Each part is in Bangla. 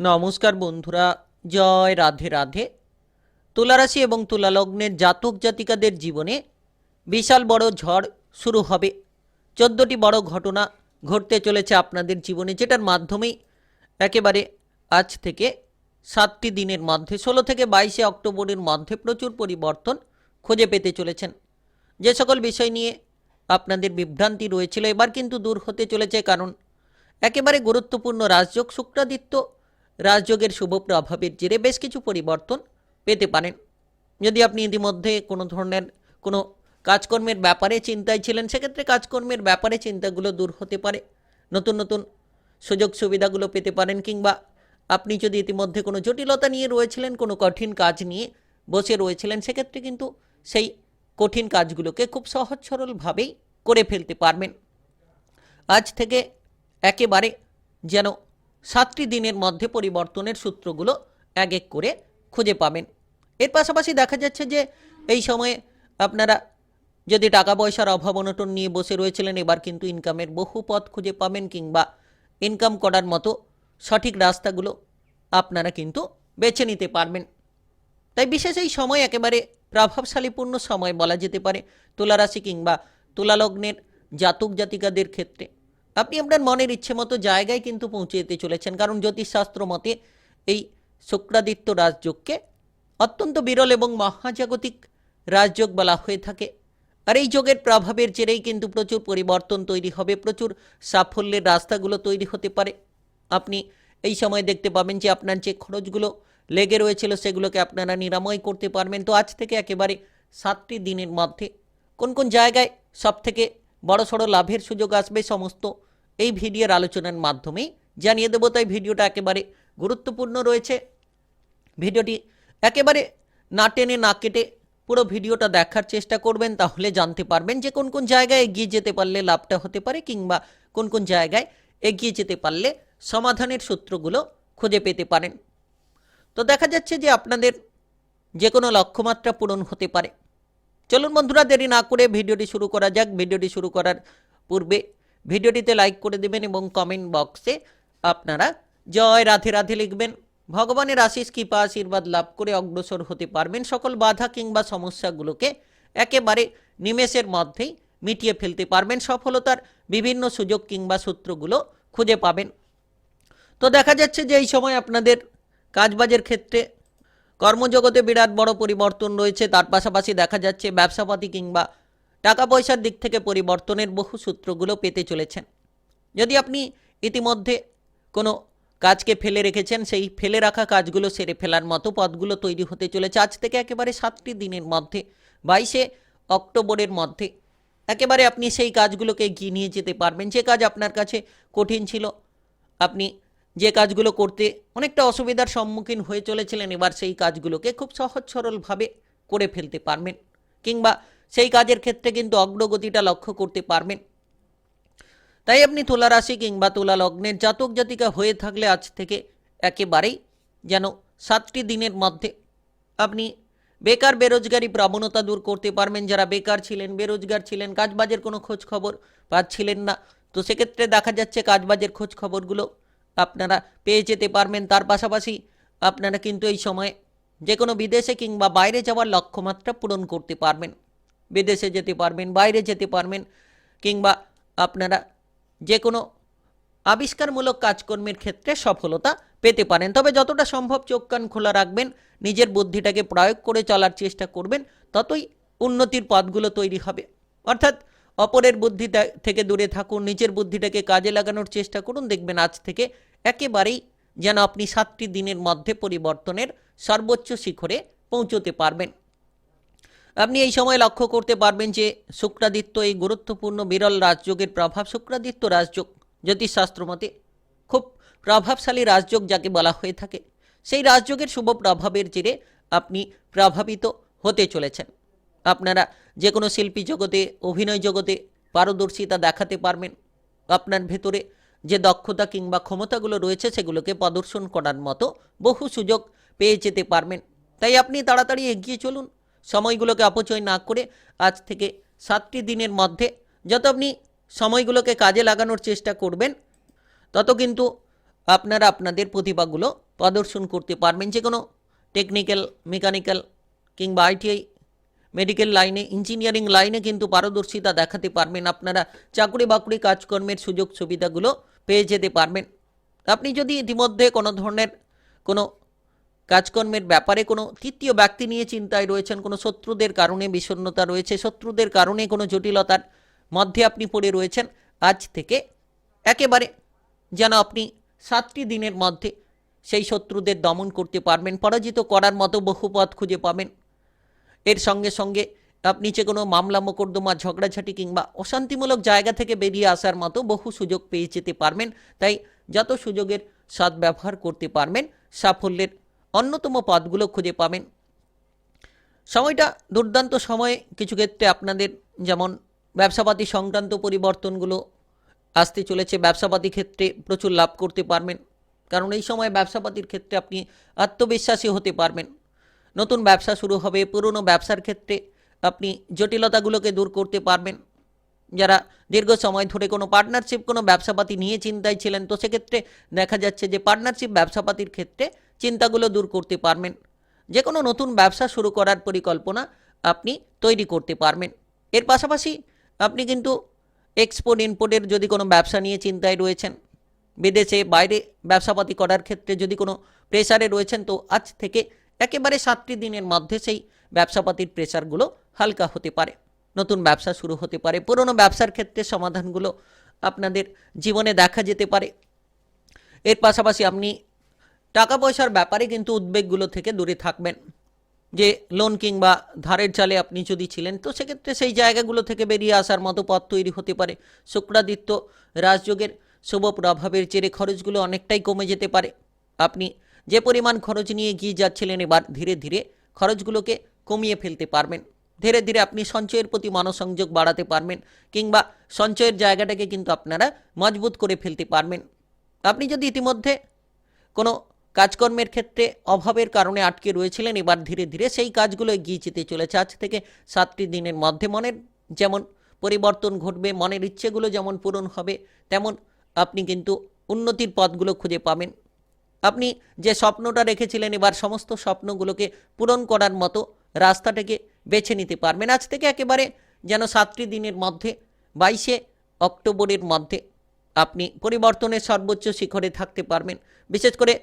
নমস্কার বন্ধুরা, জয় রাধে রাধে। তুলারাশি এবং তুলালগ্নের জাতক জাতিকাদের জীবনে বিশাল বড় ঝড় শুরু হবে। চোদ্দোটি বড় ঘটনা ঘটতে চলেছে আপনাদের জীবনে, যেটার মাধ্যমেই একেবারে আজ থেকে সাতটি দিনের মধ্যে, ষোলো থেকে বাইশে অক্টোবরের মধ্যে প্রচুর পরিবর্তন খুঁজে পেতে চলেছেন। যে সকল বিষয় নিয়ে আপনাদের বিভ্রান্তি রয়েছিল, এবার কিন্তু দূর হতে চলেছে কারণ একেবারে গুরুত্বপূর্ণ রাজযোগ শুক্রাদিত্য রাজযোগের শুভ প্রভাবের জেরে বেশ কিছু পরিবর্তন পেতে পারেন। যদি আপনি ইতিমধ্যে কোনো ধরনের কোনো কাজকর্মের ব্যাপারে চিন্তায় ছিলেন, সেক্ষেত্রে কাজকর্মের ব্যাপারে চিন্তাগুলো দূর হতে পারে। নতুন নতুন সুযোগ সুবিধাগুলো পেতে পারেন কিংবা আপনি যদি ইতিমধ্যে কোনো জটিলতা নিয়ে রয়েছিলেন, কোনো কঠিন কাজ নিয়ে বসে রয়েছিলেন, সেক্ষেত্রে কিন্তু সেই কঠিন কাজগুলোকে খুব সহজ সরলভাবেই করে ফেলতে পারবেন। আজ থেকে একেবারে যেন সাতটি দিনের মধ্যে পরিবর্তনের সূত্রগুলো এক এক করে খুঁজে পাবেন। এর পাশাপাশি দেখা যাচ্ছে যে এই সময়ে আপনারা যদি টাকা পয়সার অভাব অনটন নিয়ে বসে রয়েছিলেন, এবার কিন্তু ইনকামের বহু পথ খুঁজে পাবেন কিংবা ইনকাম করার মতো সঠিক রাস্তাগুলো আপনারা কিন্তু বেছে নিতে পারবেন। তাই বিশেষ এই সময় একেবারে প্রভাবশালীপূর্ণ সময় বলা যেতে পারে তুলারাশি কিংবা তুলালগ্নের জাতক জাতিকাদের ক্ষেত্রে। আপনি আপনার মনের ইচ্ছে মতো জায়গায় কিন্তু পৌঁছে যেতে চলেছেন। কারণ জ্যোতিষশাস্ত্র মতে এই শুক্রাদিত্য রাজযোগকে অত্যন্ত বিরল এবং মহাজাগতিক রাজযোগ বলা হয়ে থাকে। আর এই যোগের প্রভাবের জেরেই কিন্তু প্রচুর পরিবর্তন তৈরি হবে, প্রচুর সাফল্যের রাস্তাগুলো তৈরি হতে পারে। আপনি এই সময় দেখতে পাবেন যে আপনার যে খরচগুলো লেগে রয়েছিল সেগুলোকে আপনারা নিরাময় করতে পারবেন। তো আজ থেকে একেবারে সাতটি দিনের মধ্যে কোন কোন জায়গায় সব থেকে বড় সড়ো লাভের সুযোগ আসবে, সমস্ত এই ভিডিওর আলোচনার মাধ্যমেই জানিয়ে দেবো, তাই ভিডিওটা একেবারে গুরুত্বপূর্ণ রয়েছে। ভিডিওটি একেবারে না টেনে না কেটে পুরো ভিডিওটা দেখার চেষ্টা করবেন, তাহলে জানতে পারবেন যে কোন কোন জায়গায় এগিয়ে যেতে পারলে লাভটা হতে পারে কিংবা কোন কোন জায়গায় এগিয়ে যেতে পারলে সমাধানের সূত্রগুলো খুঁজে পেতে পারেন। তো দেখা যাচ্ছে যে আপনাদের যে কোনো লক্ষ্যমাত্রা পূরণ হতে পারে। চলুন বন্ধুরা, দেরি না করে ভিডিওটি শুরু করা যাক। ভিডিওটি শুরু করার পূর্বে ভিডিওটিতে লাইক করে দেবেন এবং কমেন্ট বক্সে আপনারা জয় রাধে রাধে লিখবেন। ভগবানের আশিস কৃপা, আশীর্বাদ লাভ করে অগ্রসর হতে পারবেন। সকল বাধা কিংবা সমস্যাগুলোকে একেবারে নিমেষের মধ্যেই মিটিয়ে ফেলতে পারবেন। সফলতার বিভিন্ন সুযোগ কিংবা সূত্রগুলো খুঁজে পাবেন। তো দেখা যাচ্ছে যে এই সময় আপনাদের কাজবাজের ক্ষেত্রে কর্মজগতে বিরাট বড় পরিবর্তন রয়েছে। তার পাশাপাশি দেখা যাচ্ছে ব্যবসাপাতি কিংবা টাকা পয়সার দিক থেকে পরিবর্তনের বহু সূত্রগুলো পেতে চলেছেন। যদি আপনি ইতিমধ্যে কোনো কাজকে ফেলে রেখেছেন, সেই ফেলে রাখা কাজগুলো সেরে ফেলার মতো পথগুলো তৈরি হতে চলেছে। আজ থেকে একেবারে সাতটি দিনের মধ্যে, বাইশে অক্টোবরের মধ্যে, একেবারে আপনি সেই কাজগুলোকে এগিয়ে নিয়ে যেতে পারবেন। যে কাজ আপনার কাছে কঠিন ছিল, আপনি যে কাজগুলো করতে অনেকটা অসুবিধার সম্মুখীন হয়ে চলেছিলেন, এবার সেই কাজগুলোকে খুব সহজ সরলভাবে করে ফেলতে পারবেন। কিংবা সেই কাজের ক্ষেত্রে কিন্তু অগ্রগতিটা লক্ষ্য করতে পারবেন। তাই আপনি তুলা রাশি কিংবা তুলা লগ্নের জাতক জাতিকা হয়ে থাকলে আজ থেকে একেবারেই যেন সাতটি দিনের মধ্যে আপনি বেকার বেরোজগারি প্রবণতা দূর করতে পারবেন। যারা বেকার ছিলেন, বেরোজগার ছিলেন, কাজবাজের কোনো খোঁজ খবর পাচ্ছিলেন না। তো সেক্ষেত্রে দেখা যাচ্ছে কাজবাজের খোঁজ খবরগুলো আপনারা পেয়ে যেতে পারবেন। তার পাশাপাশি আপনারা কিন্তু এই সময়ে যে কোনো বিদেশে কিংবা বাইরে যাওয়ার লক্ষ্যমাত্রা পূরণ করতে পারবেন। বিদেশে যেতে পারবেন, বাইরে যেতে পারবেন, কিংবা আপনারা যে কোনো আবিষ্কারমূলক কাজকর্মের ক্ষেত্রে সফলতা পেতে পারেন। তবে যতটা সম্ভব চোখ কান খোলা রাখবেন, নিজের বুদ্ধিটাকে প্রয়োগ করে চলার চেষ্টা করবেন, ততই উন্নতির পথগুলো তৈরি হবে। অর্থাৎ অপরের বুদ্ধি থেকে দূরে থাকুন, নিজের বুদ্ধিটাকে কাজে লাগানোর চেষ্টা করুন। দেখবেন আজ থেকে একেবারেই যেন আপনি সাতটি দিনের মধ্যে পরিবর্তনের সর্বোচ্চ শিখরে পৌঁছতে পারবেন। আপনি এই সময় লক্ষ্য করতে পারবেন যে শুক্রাদিত্য এই গুরুত্বপূর্ণ বিরল রাজযোগের প্রভাব, শুক্রাদিত্য রাজযোগ জ্যোতিষশাস্ত্র মতে খুব প্রভাবশালী রাজযোগ যাকে বলা হয়ে থাকে। সেই রাজযোগের শুভ প্রভাবের জেরে আপনি প্রভাবিত হতে চলেছেন। আপনারা যে কোনো শিল্পী জগতে, অভিনয় জগতে পারদর্শিতা দেখাতে পারবেন। আপনার ভেতরে যে দক্ষতা কিংবা ক্ষমতাগুলো রয়েছে সেগুলোকে প্রদর্শন করার মতো বহু সুযোগ পেয়ে যেতে পারবেন। তাই আপনি তাড়াতাড়ি এগিয়ে চলুন। সময়গুলোকে অপচয় না করে আজ থেকে সাতটি দিনের মধ্যে যত আপনি সময়গুলোকে কাজে লাগানোর চেষ্টা করবেন, তত কিন্তু আপনারা আপনাদের প্রতিভাগুলো প্রদর্শন করতে পারবেন। যে কোনো টেকনিক্যাল মেকানিক্যাল কিংবা আইটিআই মেডিকেল লাইনে ইঞ্জিনিয়ারিং লাইনে কিন্তু পারদর্শিতা দেখাতে পারবেন। আপনারা চাকরি বাকরি কাজকর্মের সুযোগ সুবিধাগুলো পেয়ে যেতে পারবেন। আপনি যদি ইতিমধ্যে কোনো ধরনের কোনো কাজকর্মের ব্যাপারে কোনো তৃতীয় ব্যক্তি নিয়ে চিন্তায় রয়েছেন, কোনো শত্রুদের কারণে বিষণ্ণতা রয়েছে, শত্রুদের কারণে কোনো জটিলতার মধ্যে আপনি পড়ে রয়েছেন, আজ থেকে একেবারে যেন আপনি সাতটি দিনের মধ্যে সেই শত্রুদের দমন করতে পারবেন, পরাজিত করার মতো বহু পথ খুঁজে পাবেন। এর সঙ্গে সঙ্গে আপনি যে কোনো মামলা, মোকদ্দমা, ঝগড়াঝাটি কিংবা অশান্তিমূলক জায়গা থেকে বেরিয়ে আসার মতো বহু সুযোগ পেয়ে যেতে পারবেন, তাই যত সুযোগের সদ্ব্যবহার করতে পারবেন, সাফল্যের অন্যতম পদগুলো খুঁজে পাবেন। সময়টা দুর্দান্ত সময়ে কিছু ক্ষেত্রে আপনাদের যেমন ব্যবসাপাতি সংক্রান্ত পরিবর্তনগুলো আসতে চলেছে, ব্যবসাপাতি ক্ষেত্রে প্রচুর লাভ করতে পারবেন। কারণ এই সময় ব্যবসাপাতির ক্ষেত্রে আপনি আত্মবিশ্বাসী হতে পারবেন। নতুন ব্যবসা শুরু হবে, পুরনো ব্যবসার ক্ষেত্রে আপনি জটিলতাগুলোকে দূর করতে পারবেন। যারা দীর্ঘ সময় ধরে কোনো পার্টনারশিপ কোনো ব্যবসাপাতি নিয়ে চিন্তায় ছিলেন, তো সেক্ষেত্রে দেখা যাচ্ছে যে পার্টনারশিপ ব্যবসাপাতির ক্ষেত্রে চিন্তাগুলো দূর করতে পারবেন। যে কোনো নতুন ব্যবসা শুরু করার পরিকল্পনা আপনি তৈরি করতে পারবেন। এর পাশাপাশি আপনি কিন্তু এক্সপোর্ট ইম্পোর্টের যদি কোনো ব্যবসা নিয়ে চিন্তায় রয়েছেন, বিদেশে, বাইরে ব্যবসাপাতি করার ক্ষেত্রে যদি কোনো প্রেসারে রয়েছেন, তো আজ থেকে একেবারে সাতটি দিনের মধ্যে সেই ব্যবসাপাতির প্রেসারগুলো হালকা হতে পারে। নতুন ব্যবসা শুরু হতে পারে। পুরনো ব্যবসার ক্ষেত্রে সমাধানগুলো আপনাদের জীবনে দেখা যেতে পারে। এর পাশাপাশি আপনি টাকা পয়সার ব্যাপারে কিন্তু উদ্বেগগুলো থেকে দূরে থাকবেন। যে লোন কিংবা ধারের চালে আপনি যদি ছিলেন, তো সেক্ষেত্রে সেই জায়গাগুলো থেকে বেরিয়ে আসার মতো পথ তৈরি হতে পারে। শুক্রাদিত্য রাজযোগের শুভ প্রভাবের জেরে খরচগুলো অনেকটাই কমে যেতে পারে। আপনি যে পরিমাণ খরচ নিয়ে গিয়ে যাচ্ছিলেন, এবার ধীরে ধীরে খরচগুলোকে কমিয়ে ফেলতে পারবেন। ধীরে ধীরে আপনি সঞ্চয়ের প্রতি মনোসংযোগ বাড়াতে পারবেন, কিংবা সঞ্চয়ের জায়গাটাকে কিন্তু আপনারা মজবুত করে ফেলতে পারবেন। আপনি যদি ইতিমধ্যে কোনো কাজকর্মের ক্ষেত্রে অভাবের কারণে আটকে রয়েছিলেন। এবার ধীরে ধীরে সেই কাজগুলো এগিয়ে যেতে চলেছে। আজ থেকে সাতটি দিনের মধ্যে মনের যেমন পরিবর্তন ঘটবে, মনের ইচ্ছেগুলো যেমন পূরণ হবে, তেমন আপনি কিন্তু উন্নতির পথগুলো খুঁজে পাবেন। আপনি যে স্বপ্নটা রেখেছিলেন, এবার সমস্ত স্বপ্নগুলোকে পূরণ করার মতো রাস্তাটাকে বেছে নিতে পারবেন। আজ থেকে একেবারে যেন সাতটি দিনের মধ্যে, বাইশে অক্টোবরের মধ্যে আপনি পরিবর্তনের সর্বোচ্চ শিখরে থাকতে পারবেন। বিশেষ করে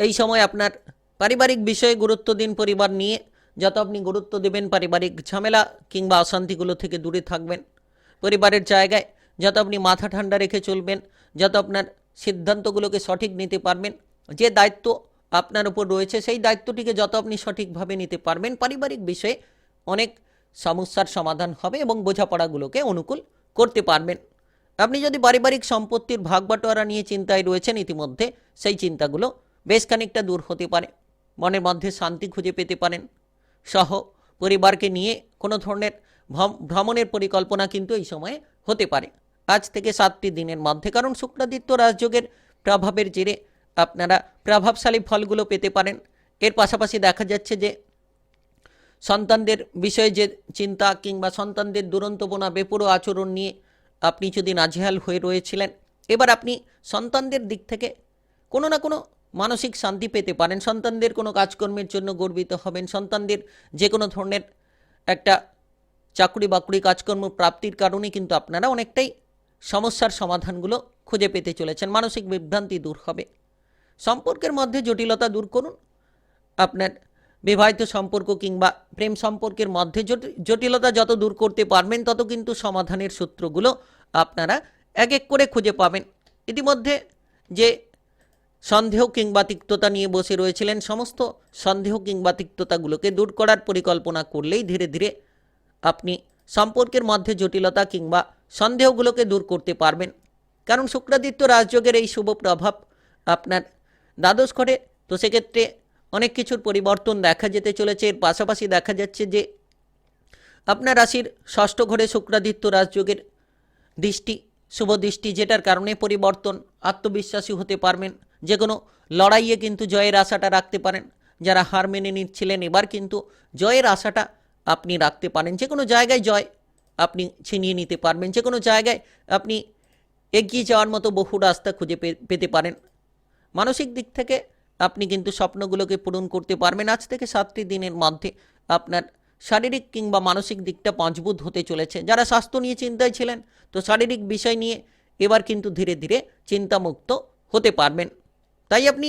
এই সময় আপনার পারিবারিক বিষয়ে গুরুত্ব দিন পরিবার নিয়ে। যত আপনি গুরুত্ব দেবেন, পারিবারিক ঝামেলা কিংবা অশান্তিগুলো থেকে দূরে থাকবেন। পরিবারের জায়গায় যত আপনি মাথা ঠান্ডা রেখে চলবেন, যত আপনার সিদ্ধান্তগুলোকে সঠিক নিতে পারবেন, যে দায়িত্ব আপনার উপর রয়েছে, সেই দায়িত্বটিকে যত আপনি সঠিকভাবে নিতে পারবেন, পারিবারিক বিষয়ে অনেক সমস্যার সমাধান হবে এবং বোঝাপড়াগুলোকে অনুকূল করতে পারবেন। আপনি যদি পারিবারিক সম্পত্তির ভাগ বাটোয়ারা নিয়ে চিন্তায় রয়েছেন ইতিমধ্যে, সেই চিন্তাগুলো বেশ খানিকটা দূর হতে পারে। মনের মধ্যে শান্তি খুঁজে পেতে পারেন। সহ পরিবারকে নিয়ে কোনো ধরনের ভ্রম- ভ্রমণের পরিকল্পনা কিন্তু এই সময়ে হতে পারে। আজ থেকে সাতটি দিনের মধ্যে, কারণ শুক্রাদিত্য রাজযোগের প্রভাবের জেরে আপনারা প্রভাবশালী ফলগুলো পেতে পারেন। এর পাশাপাশি দেখা যাচ্ছে যে সন্তানদের বিষয়ে যে চিন্তা কিংবা সন্তানদের দুরন্তপনা বেপুরো আচরণ নিয়ে আপনি যদি নাজেহাল হয়ে রয়েছিলেন, এবার আপনি সন্তানদের দিক থেকে কোনো না কোনো মানসিক শান্তি পেতে পারেন। সন্তানদের কোনো কাজকর্মের জন্য গর্বিত হবেন। সন্তানদের যে কোনো ধরনের একটা চাকরি বাকরি কাজকর্ম প্রাপ্তির কারণে কিন্তু আপনারা অনেকটাই সমস্যার সমাধানগুলো খুঁজে পেতে চলেছেন। মানসিক বিভ্রান্তি দূর হবে। সম্পর্কের মধ্যে জটিলতা দূর করুন। আপনার বিবাহিত সম্পর্ক কিংবা প্রেম সম্পর্কের মধ্যে জটিলতা যত দূর করতে পারবেন, তত কিন্তু সমাধানের সূত্রগুলো আপনারা এক এক করে খুঁজে পাবেন। ইতিমধ্যে যে সন্দেহ কিংবা তিক্ততা নিয়ে বসে রয়েছিলেন সমস্ত সন্দেহ কিংবা তিক্ততাগুলোকে দূর করার পরিকল্পনা করলেই ধীরে ধীরে আপনি সম্পর্কের মধ্যে জটিলতা কিংবা সন্দেহগুলোকে দূর করতে পারবেন। কারণ শুক্রাদিত্য রাজযোগের এই শুভ প্রভাব আপনার দ্বাদশ ঘরে, তো সেক্ষেত্রে অনেক কিছুর পরিবর্তন দেখা যেতে চলেছে। এর পাশাপাশি দেখা যাচ্ছে যে আপনার রাশির ষষ্ঠ ঘরে শুক্রাদিত্য রাজযোগের দৃষ্টি, শুভ দৃষ্টি, যেটার কারণে পরিবর্তন, আত্মবিশ্বাসী হতে পারবেন। যে কোনো লড়াইয়ে কিন্তু জয়ের আশাটা রাখতে পারেন। যারা হার মেনে নিচ্ছিলেন, এবার কিন্তু জয়ের আশাটা আপনি রাখতে পারেন। যে কোনো জায়গায় জয় আপনি ছিনিয়ে নিতে পারবেন। যে কোনো জায়গায় আপনি এগিয়ে যাওয়ার মতো বহু রাস্তা খুঁজে পেতে পারেন। মানসিক দিক থেকে আপনি কিন্তু স্বপ্নগুলোকে পূরণ করতে পারবেন। আজ থেকে সাতটি দিনের মধ্যে আপনার শারীরিক কিংবা মানসিক দিকটা মজবুত হতে চলেছে। যারা স্বাস্থ্য নিয়ে চিন্তায় ছিলেন, তো শারীরিক বিষয় নিয়ে এবার কিন্তু ধীরে ধীরে চিন্তামুক্ত হতে পারবেন। তাই আপনি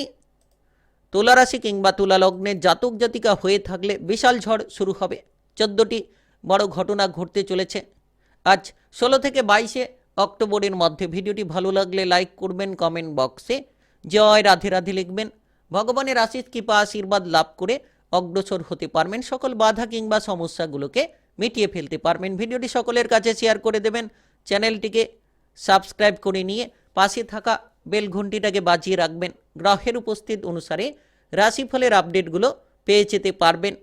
তুলা রাশি কিংবা তুলা লগ্নের জাতক জাতিকা হয়ে থাকলে বিশাল ঝড় শুরু হবে। চোদ্দোটি বড় ঘটনা ঘটতে চলেছে। আজ ষোলো থেকে বাইশে অক্টোবরের মধ্যে ভিডিওটি ভালো লাগলে লাইক করবেন, কমেন্ট বক্সে জয় রাধে রাধে লিখবেন। ভগবানের আশিস কৃপা, আশীর্বাদ লাভ করে অগ্রসর হতে পারবেন। সকল বাধা কিংবা সমস্যাগুলোকে মিটিয়ে ফেলতে পারবেন। ভিডিওটি সকলের কাছে শেয়ার করে দেবেন। চ্যানেলটিকে সাবস্ক্রাইব করে নিয়ে পাশে থাকা বেল ঘন্টিটাকে বাজিয়ে রাখবেন। গ্রহের উপস্থিত অনুসারে রাশিফলের আপডেটগুলো পেয়ে যেতে পারবেন।